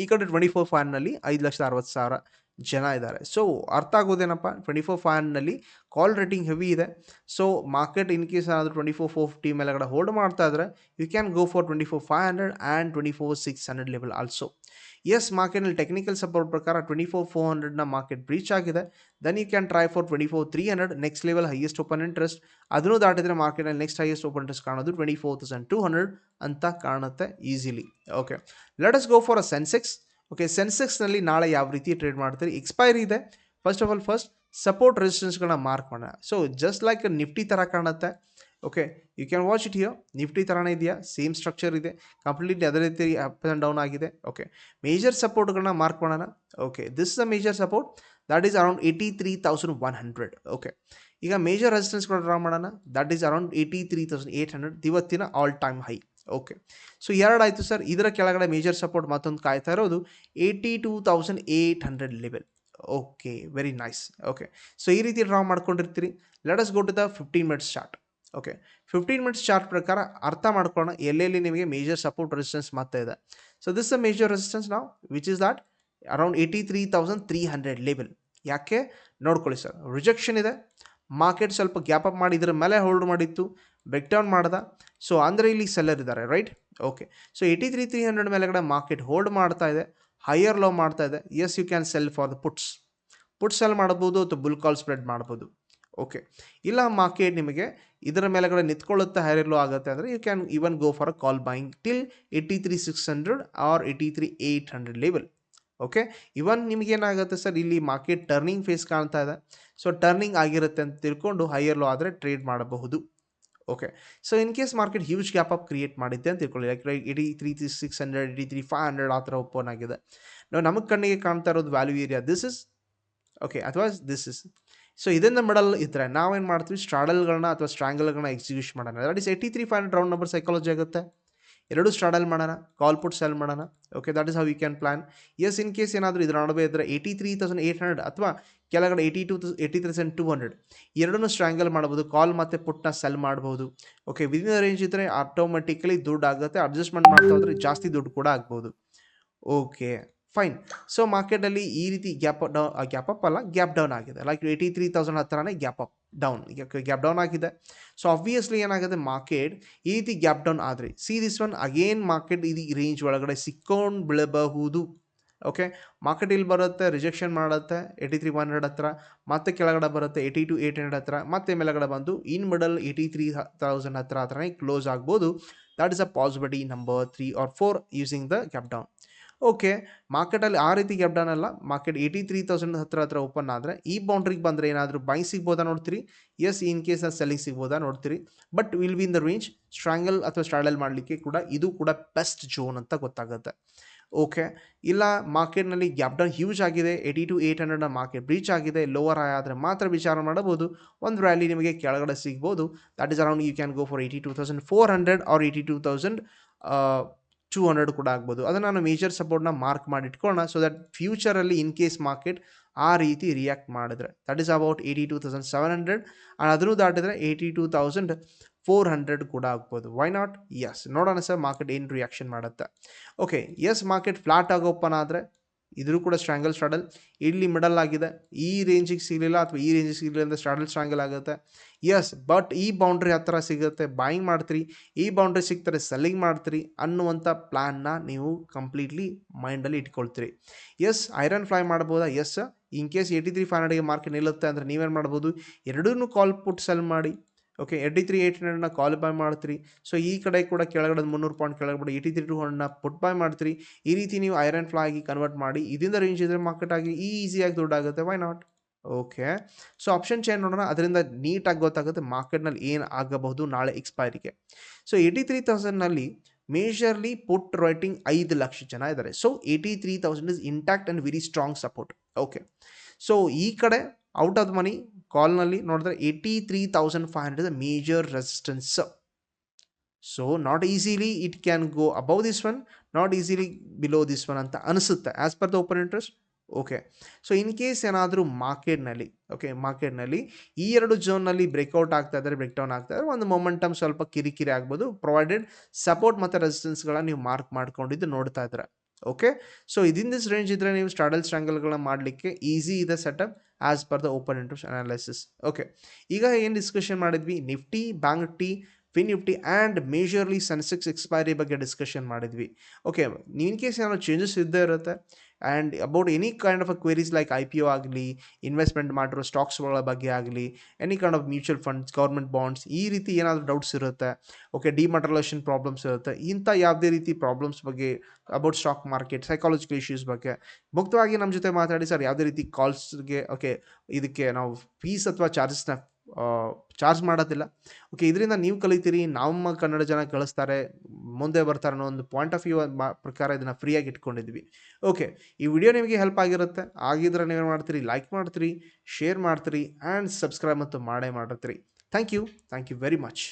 ಈ ಕಡೆ ಟ್ವೆಂಟಿ ಫೋರ್ ಫೈವ್ನಲ್ಲಿ ಐದು ಲಕ್ಷದ ಅರವತ್ತು ಸಾವಿರ ಜನ ಇದ್ದಾರೆ. ಸೊ ಅರ್ಥ ಆಗೋದೇನಪ್ಪ? ಟ್ವೆಂಟಿ ಫೋರ್ ಫೈವ್ನಲ್ಲಿ ಕಾಲ್ ರೇಟಿಂಗ್ ಹೆವಿ ಇದೆ. ಸೊ ಮಾರ್ಕೆಟ್ ಇನ್ ಕೇಸ್ ಏನಾದರೂ ಟ್ವೆಂಟಿ ಫೋರ್ ಫೋರ್ ಫಿಫ್ಟಿ ಮೇಲೆಗಡೆ ಹೋಲ್ಡ್ ಮಾಡ್ತಾ ಇದ್ದರೆ you can go for twenty four five hundred and twenty four six hundred level also yes ಮಾರ್ಕೆಟ್ನಲ್ಲಿ technical support ಪ್ರಕಾರ twenty four four ಹಂಡ್ರೆಡ್ನ market breach ಆಗಿದೆ. Then you can try for twenty four three hundred next level highest open interest ಅದನ್ನು ದಾಟಿದರೆ ಮಾರ್ಕೆಟಲ್ಲಿ next highest open interest ಕಾಣೋದು twenty four thousand two hundred ಅಂತ ಕಾಣುತ್ತೆ easily okay let us go for a Sensex okay ಸೆನ್ಸೆಕ್ಸ್ನಲ್ಲಿ ನಾಳೆ ಯಾವ ರೀತಿ trade ಮಾಡ್ತೀರಿ? ಎಕ್ಸ್ಪೈರಿ ಇದೆ. First of all first support ರೆಸಿಸ್ಟೆನ್ಸ್ಗಳನ್ನ mark ಮಾಡೋಣ. ಸೊ ಜಸ್ಟ್ ಲೈಕ್ ನಿಫ್ಟಿ ಥರ ಕಾಣುತ್ತೆ. Okay you can watch it here Nifty ಥರನೇ ಇದೆಯಾ? ಸೇಮ್ ಸ್ಟ್ರಕ್ಚರ್ ಇದೆ. ಕಂಪ್ಲೀಟ್ಲಿ ಅದೇ ರೀತಿ ಅಪ್ ಆ್ಯಂಡ್ ಡೌನ್ ಆಗಿದೆ. ಓಕೆ ಮೇಜರ್ ಸಪೋರ್ಟ್ಗಳನ್ನ ಮಾರ್ಕ್ ಮಾಡೋಣ. Okay this a major support that is around eighty three thousand one hundred okay ಈಗ ಮೇಜರ್ ರೆಸಿಸ್ಟೆನ್ಸ್ಗಳು ಡ್ರಾ ಮಾಡೋಣ. That is around eighty three thousand eight hundred ಇವತ್ತಿನ all time high okay so ಎರಡಾಯಿತು sir ಇದರ ಕೆಳಗಡೆ major support ಮತ್ತೊಂದು ಕಾಯ್ತಾ ಇರೋದು eighty two thousand eight hundred level okay very nice okay so ಈ ರೀತಿ draw ಮಾಡ್ಕೊಂಡಿರ್ತೀರಿ. Let us go to the fifteen minutes chart okay fifteen minutes chart ಪ್ರಕಾರ ಅರ್ಥ ಮಾಡ್ಕೊಳ್ಳೋಣ ಎಲ್ಲೆಲ್ಲಿ ನಿಮಗೆ ಮೇಜರ್ ಸಪೋರ್ಟ್ ರೆಸಿಸ್ಟೆನ್ಸ್ ಮತ್ತೆ ಇದೆ. So this a major resistance ನಾವು which is that around eighty three thousand three hundred level ಯಾಕೆ? ನೋಡ್ಕೊಳ್ಳಿ ಸರ್ ರಿಜೆಕ್ಷನ್ ಇದೆ. ಮಾರ್ಕೆಟ್ ಸ್ವಲ್ಪ ಗ್ಯಾಪ್ ಅಪ್ ಮಾಡಿ ಇದ್ರ ಮೇಲೆ ಹೋಲ್ಡ್ ಮಾಡಿತ್ತು. ಬ್ರೇಕ್ ಡೌನ್ ಮಾಡ್ದ. ಸೊ ಅಂದರೆ ಇಲ್ಲಿ ಸೆಲ್ಲರ್ ಇದ್ದಾರೆ right okay so eighty three three hundred ಮೇಲೆಗಡೆ ಮಾರ್ಕೆಟ್ ಹೋಲ್ಡ್ ಮಾಡ್ತಾ ಇದೆ. ಹೈಯರ್ ಲೋ ಮಾಡ್ತಾ ಇದೆ. Yes you can sell for the puts puts sell ಮಾಡ್ಬೋದು ಅಥವಾ ಬುಲ್ ಕಾಲ್ ಸ್ಪ್ರೆಡ್ ಮಾಡ್ಬೋದು ಓಕೆ ಇಲ್ಲ ಮಾರ್ಕೆಟ್ ನಿಮಗೆ ಇದರ ಮೇಲೆಗಡೆ ನಿಂತ್ಕೊಳ್ಳುತ್ತೆ ಹೈಯರ್ ಲೋ ಆಗುತ್ತೆ ಅಂದರೆ you can even go for a call buying till eighty three six hundred or eighty three eight hundred level okay even ನಿಮಗೇನಾಗುತ್ತೆ sir ಇಲ್ಲಿ ಮಾರ್ಕೆಟ್ ಟರ್ನಿಂಗ್ ಫೇಸ್ ಕಾಣ್ತಾ ಇದೆ. ಸೊ ಟರ್ನಿಂಗ್ ಆಗಿರುತ್ತೆ ಅಂತ ತಿಳ್ಕೊಂಡು ಹೈಯರ್ ಲೋ ಆದರೆ trade ಮಾಡಬಹುದು. Okay so in case market huge gap up create ಮಾಡಿದ್ದೆ ಅಂತ ತಿಳ್ಕೊಳ್ಳಿ. Like eighty three three six hundred eighty three five hundred ಆ ಥರ ಓಪನ್ ಆಗಿದೆ. ನಾವು ನಮಗೆ ಕಣ್ಣಿಗೆ ಕಾಣ್ತಾ ಇರೋದು value area this is okay ಅಥವಾ ದಿಸ್ ಇಸ್ ಸೊ ಇದರಿಂದ ಮೆಡಲ್ ಇದ್ದರೆ ನಾವೇನು ಮಾಡ್ತೀವಿ? ಸ್ಟ್ರಾಡಲ್ಗಳನ್ನ ಅಥವಾ ಸ್ಟ್ರಾಂಗಲ್ಗಳನ್ನ ಎಕ್ಸಿಕ್ಯೂಷನ್ ಮಾಡೋಣ. That is eighty three five hundred round number psychology ಆಗುತ್ತೆ. ಎರಡು ಸ್ಟ್ರಾಡಲ್ ಮಾಡೋಣ ಕಾಲ್ ಪುಟ್ ಸೆಲ್ ಮಾಡೋಣ. Okay that is how you can plan yes in case ಏನಾದರೂ ಇದರ ನಡುವೆ ಇದ್ದರೆ eighty three thousand eight hundred ಅಥವಾ ಕೆಳಗಡೆ eighty two eighty thousand two hundred ಎರಡನ್ನೂ ಸ್ಟ್ರಾಂಗಲ್ ಮಾಡ್ಬೋದು. ಕಾಲ್ ಮತ್ತು ಪುಟ್ನ ಸೆಲ್ ಮಾಡ್ಬೋದು. ಓಕೆ ವಿದಿನ್ ರೇಂಜ್ ಇದ್ದರೆ ಆಟೋಮೆಟಿಕಲಿ ದುಡ್ಡು ಆಗುತ್ತೆ. ಅಡ್ಜಸ್ಟ್ಮೆಂಟ್ ಮಾಡ್ತಾ ಹೋದ್ರೆ ಜಾಸ್ತಿ ದುಡ್ಡು ಕೂಡ ಆಗ್ಬೋದು. ಓಕೆ ಫೈನ್ ಸೊ ಮಾರ್ಕೆಟಲ್ಲಿ ಈ ರೀತಿ ಗ್ಯಾಪ್ ಡೌ ಗ್ಯಾಪ್ ಅಪ್ ಅಲ್ಲ ಗ್ಯಾಪ್ ಡೌನ್ ಆಗಿದೆ. ಲೈಕ್ ಏಯ್ಟಿ ತ್ರೀ ತೌಸಂಡ್ ಹತ್ರನೇ gap up down gap down ಆಗಿದೆ. ಸೊ ಆಬ್ವಿಯಸ್ಲಿ ಏನಾಗುತ್ತೆ? ಮಾರ್ಕೆಟ್ ಈ ರೀತಿ ಗ್ಯಾಪ್ ಡೌನ್ ಆದರೆ see this one again market ಇದು ರೇಂಜ್ ಒಳಗಡೆ ಸಿಕ್ಕೊಂಡು ಬೀಳಬಹುದು. ಓಕೆ ಮಾರ್ಕೆಟ್ ಇಲ್ಲಿ ಬರುತ್ತೆ ರಿಜೆಕ್ಷನ್ ಮಾಡುತ್ತೆ ಏಯ್ಟಿ ತ್ರೀ ಒನ್ ಹಂಡ್ರೆಡ್ ಹತ್ರ, ಮತ್ತೆ ಕೆಳಗಡೆ ಬರುತ್ತೆ ಏಯ್ಟಿ ಟು ಏಯ್ಟ್ ಹಂಡ್ರೆಡ್ ಹತ್ರ, ಮತ್ತೆ ಮೇಲಗಡೆ ಬಂದು in middle eighty three thousand ಹತ್ರ ಹತ್ರನೇ ಕ್ಲೋಸ್ ಆಗ್ಬೋದು. That is a possibility number three or four using the gap down okay, ಮಾರ್ಕೆಟಲ್ಲಿ ಆ ರೀತಿ ಗ್ಯಾಪ್ ಡೌನ್ ಅಲ್ಲ. ಮಾರ್ಕೆಟ್ ಏಯ್ಟಿ ತ್ರೀ ತೌಸಂಡ್ ಹತ್ರ ಹತ್ರ ಓಪನ್ ಆದರೆ, ಈ ಬೌಂಡ್ರಿಗೆ ಬಂದರೆ ಏನಾದರೂ ಬೈ ಸಿಗ್ಬೋದಾ ನೋಡ್ತೀರಿ? ಎಸ್ ಇನ್ ಕೇಸ್ ಸೆಲ್ಲಿಂಗ್ ಸಿಗ್ಬೋದಾ ನೋಡ್ತೀರಿ. But will be in the range strangle ಅಥವಾ ಸ್ಟ್ರಾಡಲ್ ಮಾಡಲಿಕ್ಕೆ ಕೂಡ ಇದು ಕೂಡ ಬೆಸ್ಟ್ ಜೋನ್ ಅಂತ ಗೊತ್ತಾಗುತ್ತೆ. ಓಕೆ, ಇಲ್ಲ ಮಾರ್ಕೆಟ್ನಲ್ಲಿ ಗ್ಯಾಪ್ ಡೌನ್ ಹ್ಯೂಜ್ ಆಗಿದೆ ಏಯ್ಟಿ ಟು ಏಯ್ಟ್ ಹಂಡ್ರೆಡ್ನ ಮಾರ್ಕೆಟ್ ಬ್ರೀಚ್ ಆಗಿದೆ ಲೋವರ್ ಆದರೆ ಮಾತ್ರ ವಿಚಾರ ಮಾಡಬಹುದು. ಒಂದು ರ್ಯಾಲಿ ನಿಮಗೆ ಕೆಳಗಡೆ ಸಿಗ್ಬೋದು. That is around you can go for eighty two thousand four hundred or eighty two thousand two hundred ಕೂಡ ಆಗ್ಬೋದು. ಅದನ್ನು ನಾನು ಮೇಜರ್ ಸಪೋರ್ಟ್ನ ಮಾರ್ಕ್ ಮಾಡಿ ಇಟ್ಕೊಳ್ಳೋಣ ಸೊ ದಟ್ ಫ್ಯೂಚರಲ್ಲಿ ಇನ್ ಕೇಸ್ ಮಾರ್ಕೆಟ್ ಆ ರೀತಿ ರಿಯಾಕ್ಟ್ ಮಾಡಿದ್ರೆ. That is about eighty two thousand seven hundred ಅದನ್ನು ದಾಟಿದ್ರೆ eighty two thousand four hundred ಕೂಡ ಆಗ್ಬೋದು. ವೈ ನಾಟ್ ಎಸ್ ನೋಡೋಣ ಸರ್ ಮಾರ್ಕೆಟ್ ಏನು ರಿಯಾಕ್ಷನ್ ಮಾಡುತ್ತೆ. ಓಕೆ ಎಸ್ ಮಾರ್ಕೆಟ್ ಫ್ಲಾಟ್ ಆಗೋಪನ್ ಆದರೆ ಇದ್ರೂ ಕೂಡ ಸ್ಟ್ರಾಂಗಲ್ ಸ್ಟ್ರಾಡಲ್ ಇಲ್ಲಿ ಮಿಡಲ್ ಆಗಿದೆ. ಈ ರೇಂಜಿಗೆ ಸಿಗಲಿಲ್ಲ ಅಥವಾ ಈ ರೇಂಜಿಗೆ ಸಿಗಲಿಲ್ಲ ಅಂದರೆ ಸ್ಟ್ರಾಡಲ್ ಸ್ಟ್ರಾಂಗಲ್ ಆಗುತ್ತೆ. ಎಸ್ ಬಟ್ ಈ ಬೌಂಡ್ರಿ ಹತ್ತಿರ ಸಿಗುತ್ತೆ. ಬಾಯಿಂಗ್ ಮಾಡ್ತೀರಿ. ಈ ಬೌಂಡ್ರಿ ಸಿಗ್ತಾರೆ ಸೆಲ್ಲಿಂಗ್ ಮಾಡ್ತೀರಿ ಅನ್ನುವಂಥ ಪ್ಲ್ಯಾನ್ನ ನೀವು ಕಂಪ್ಲೀಟ್ಲಿ ಮೈಂಡಲ್ಲಿ ಇಟ್ಕೊಳ್ತೀರಿ. ಎಸ್ ಐರನ್ ಫ್ಲೈ ಮಾಡ್ಬೋದಾ? Yes in case eighty three five ಹಂಡ್ರೆಡ್ಗೆ market ನಿಲ್ಲುತ್ತೆ ಅಂದರೆ ನೀವೇನು ಮಾಡ್ಬೋದು? ಎರಡೂ ಕಾಲ್ ಪುಟ್ ಸೆಲ್ ಮಾಡಿ ಓಕೆ ಏಯ್ಟಿ ತ್ರೀ ಏಯ್ಟ್ ಹಂಡ್ರೆಡ್ನ ಕಾಲ್ ಬೈ ಮಾಡ್ತೀರಿ. ಸೊ ಈ ಕಡೆ ಕೂಡ ಕೆಳಗಡೆ ಮುನ್ನೂರು ಪಾಯಿಂಟ್ ಕೆಳಗಡೆ ಏಯ್ಟಿ ತ್ರೀ ಟು ಹಂಡ್ರೆಡ್ನ ಪುಟ್ ಬೈ ಮಾಡ್ತೀರಿ. ಈ ರೀತಿ ನೀವು ಐರನ್ ಫ್ಲಾಗಿ ಕನ್ವರ್ಟ್ ಮಾಡಿ, ಇದರಿಂದ ರೇಂಜ್ ಇದ್ರೆ ಮಾರ್ಕೆಟ್ ಆಗಿ ಈಸಿಯಾಗಿ ದುಡ್ಡಾಗುತ್ತೆ why not okay so option change ನೋಡೋಣ. ಅದರಿಂದ ನೀಟಾಗಿ ಗೊತ್ತಾಗುತ್ತೆ ಮಾರ್ಕೆಟ್ನಲ್ಲಿ ಏನು ಆಗಬಹುದು ನಾಳೆ ಎಕ್ಸ್ಪೈರಿಗೆ ಸೊ ಏಯ್ಟಿ ತ್ರೀ ತೌಸಂಡ್ನಲ್ಲಿ ಮೇಜರ್ಲಿ ಪುಟ್ ರೈಟಿಂಗ್ ಐದು ಲಕ್ಷ ಜನ ಇದ್ದಾರೆ so eighty three thousand is intact and very strong support okay so ಈ ಕಡೆ ಔಟ್ ಆಫ್ ಮನಿ ಕಾಲ್ನಲ್ಲಿ ನೋಡಿದ್ರೆ eighty three thousand five hundred major resistance so not easily it can go above this one not easily below this one ಅಂತ ಅನಿಸುತ್ತೆ. As per the open interest okay so in case ಏನಾದರೂ ಮಾರ್ಕೆಟ್ನಲ್ಲಿ okay ಮಾರ್ಕೆಟ್ನಲ್ಲಿ ಈ ಎರಡು ಝೋನ್ನಲ್ಲಿ breakout ಆಗ್ತಾ ಇದ್ದಾರೆ break down ಆಗ್ತಾ ಇದ್ದಾರೆ ಒಂದು ಮೊಮೆಂಟಮ್ ಸ್ವಲ್ಪ ಕಿರಿಕಿರಿ ಆಗ್ಬೋದು ಪ್ರೊವೈಡೆಡ್ ಸಪೋರ್ಟ್ ಮತ್ತು ರೆಸಿಸ್ಟೆನ್ಸ್ಗಳನ್ನ ನೀವು ಮಾರ್ಕ್ ಮಾಡ್ಕೊಂಡಿದ್ದು ನೋಡ್ತಾ ಇದ್ದಾರೆ ಓಕೆ ಸೊ ಇದಿನ್ ದಿಸ್ ರೇಂಜ್ ಇದ್ದರೆ ನೀವು ಸ್ಟಾಡಲ್ ಸ್ಟ್ರಾಂಗಲ್ಗಳನ್ನ ಮಾಡಲಿಕ್ಕೆ ಈಸಿ ಇದೆ setup as per the open interest analysis okay ಈಗ ಏನು ಡಿಸ್ಕಷನ್ ಮಾಡಿದ್ವಿ? Nifty bank Nifty fin Nifty and majorly Sensex expiry ಬಗ್ಗೆ ಡಿಸ್ಕಷನ್ ಮಾಡಿದ್ವಿ. ಓಕೆ ಇನ್ ಕೇಸ್ ಏನಾದ್ರು ಚೇಂಜಸ್ ಇದ್ದೇ ಇರುತ್ತೆ and about any kind of queries like I P O ಆಗಲಿ investment ಮಾಡಿರೋ ಸ್ಟಾಕ್ಸ್ಗಳ ಬಗ್ಗೆ ಆಗಲಿ any kind of mutual funds government bonds ಈ ರೀತಿ ಏನಾದರೂ ಡೌಟ್ಸ್ ಇರುತ್ತೆ ಓಕೆ ಡಿಮಟ್ರಲೇಷನ್ ಪ್ರಾಬ್ಲಮ್ಸ್ ಇರುತ್ತೆ, ಇಂಥ ಯಾವುದೇ ರೀತಿ ಪ್ರಾಬ್ಲಮ್ಸ್ ಬಗ್ಗೆ about stock market psychological issues ಬಗ್ಗೆ, ಮುಕ್ತವಾಗಿ ನಮ್ಮ ಜೊತೆ ಮಾತಾಡಿ ಸರ್ ಯಾವುದೇ ರೀತಿ ಕಾಲ್ಸ್ಗೆ ಓಕೆ ಇದಕ್ಕೆ ನಾವು ಫೀಸ್ ಅಥವಾ ಚಾರ್ಜಸ್ನ ಚಾರ್ಜ್ ಮಾಡೋದಿಲ್ಲ. ಓಕೆ ಇದರಿಂದ ನೀವು ಕಲಿತೀರಿ, ನಮ್ಮ ಕನ್ನಡ ಜನ ಕಳಿಸ್ತಾರೆ, ಮುಂದೆ ಬರ್ತಾರೆ ಅನ್ನೋ ಒಂದು ಪಾಯಿಂಟ್ ಆಫ್ ವ್ಯೂ ಪ್ರಕಾರ ಇದನ್ನು ಫ್ರೀಯಾಗಿ ಇಟ್ಕೊಂಡಿದ್ವಿ. ಓಕೆ ಈ ವಿಡಿಯೋ ನಿಮಗೆ ಹೆಲ್ಪ್ ಆಗಿರುತ್ತೆ. ಆಗಿದ್ರೆ ನೀವೇನು ಮಾಡ್ತೀರಿ? ಲೈಕ್ ಮಾಡ್ತೀರಿ ಶೇರ್ ಮಾಡ್ತೀರಿ ಆ್ಯಂಡ್ ಸಬ್ಸ್ಕ್ರೈಬ್ ಮತ್ತು ಮಾಡೇ ಮಾಡಿರ್ತೀರಿ. Thank you thank you very much